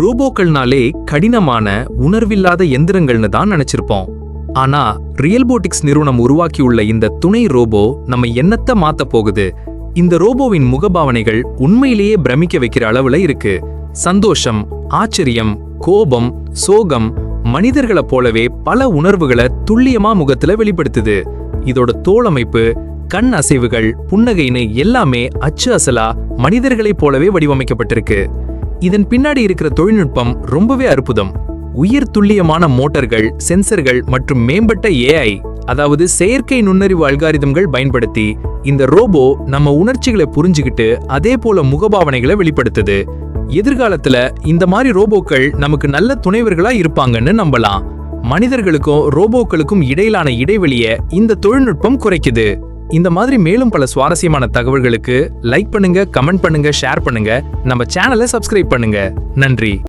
ரோபோக்கள்னாலே கடினமான உணர்வில்லாத எந்திரங்கள்னு தான் நினைச்சிருப்போம். ஆனா ரியல்போட்டிக்ஸ் நிறுவனம் உருவாக்கியுள்ள இந்த துணை ரோபோ நம்ம என்னத்த மாத்த போகுது. இந்த ரோபோவின் முகபாவனைகள் உண்மையிலேயே பிரமிக்க வைக்கிற அளவுல இருக்கு. சந்தோஷம் ஆச்சரியம் கோபம் சோகம் மனிதர்களை போலவே பல உணர்வுகளை துல்லியமா முகத்துல வெளிப்படுத்துது. இதோட தோலமைப்பு கண் அசைவுகள் புன்னகைன்னு எல்லாமே அச்சு அசலா மனிதர்களைப் போலவே வடிவமைக்கப்பட்டிருக்கு. இதன் பின்னாடி இருக்கிற தொழில்நுட்பம் ரொம்பவே அற்புதம். உயிர் துல்லியமான மோட்டர்கள் சென்சர்கள் மற்றும் மேம்பட்ட ஏஐ அதாவது செயற்கை நுண்ணறிவு அல்காரிதம்கள் பயன்படுத்தி இந்த ரோபோ நம்ம உணர்ச்சிகளை புரிஞ்சுக்கிட்டு அதே போல முகபாவனைகளை வெளிப்படுத்துது. எதிர்காலத்துல இந்த மாதிரி ரோபோக்கள் நமக்கு நல்ல துணைவர்களா இருப்பாங்கன்னு நம்பலாம். மனிதர்களுக்கும் ரோபோக்களுக்கும் இடையிலான இடைவெளியை இந்த தொழில்நுட்பம் குறைக்குது. இந்த மாதிரி மேலும் பல சுவாரஸ்யமான தகவல்களுக்கு லைக் பண்ணுங்க கமெண்ட் பண்ணுங்க ஷேர் பண்ணுங்க. நம்ம சேனலை சப்ஸ்கிரைப் பண்ணுங்க. நன்றி.